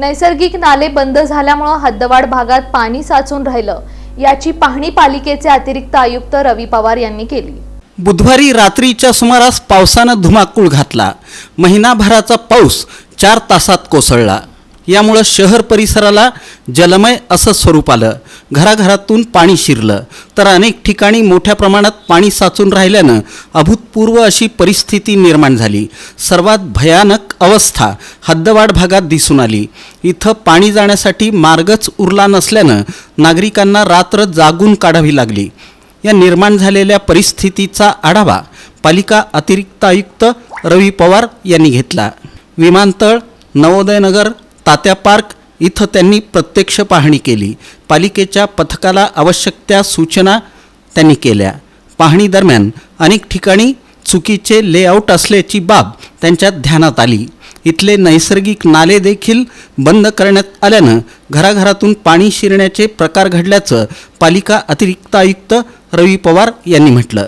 नैसर्गिक नाले बंद झाल्यामुळं हद्दवाड भागात पाणी साचून राहिलं. याची पाहणी पालिकेचे अतिरिक्त आयुक्त रवी पवार यांनी केली. बुधवारी रात्रीच्या सुमारास पावसानं धुमाकूळ घातला. महिनाभराचा पाऊस चार तासात कोसळला. यामुळं शहर परिसराला जलमय असं स्वरूप आलं. घराघरातून पाणी शिरलं. तर अनेक ठिकाणी मोठ्या प्रमाणात पाणी साचून राहिल्यानं अभूतपूर्व अशी परिस्थिती निर्माण झाली. सर्वात भयानक अवस्था हद्दवाढ भागात दिसून आली. इथं पाणी जाण्यासाठी मार्गच उरला नसल्यानं नागरिकांना रात्र जागून काढावी लागली. या निर्माण झालेल्या परिस्थितीचा आढावा पालिका अतिरिक्त आयुक्त रवी पवार यांनी घेतला. विमानतळ नवोदयनगर तात्या पार्क इथं त्यांनी प्रत्यक्ष पाहणी केली. पालिकेच्या पथकाला आवश्यक त्या सूचना त्यांनी केल्या. पाहणी दरम्यान अनेक ठिकाणी चुकीचे लेआउट असल्याची बाब त्यांच्या ध्यानात आली. इथले नैसर्गिक नाले देखील बंद करण्यात आल्यानं घराघरातून पाणी शिरण्याचे प्रकार घडल्याचं पालिका अतिरिक्त आयुक्त रवी पवार यांनी म्हटलं.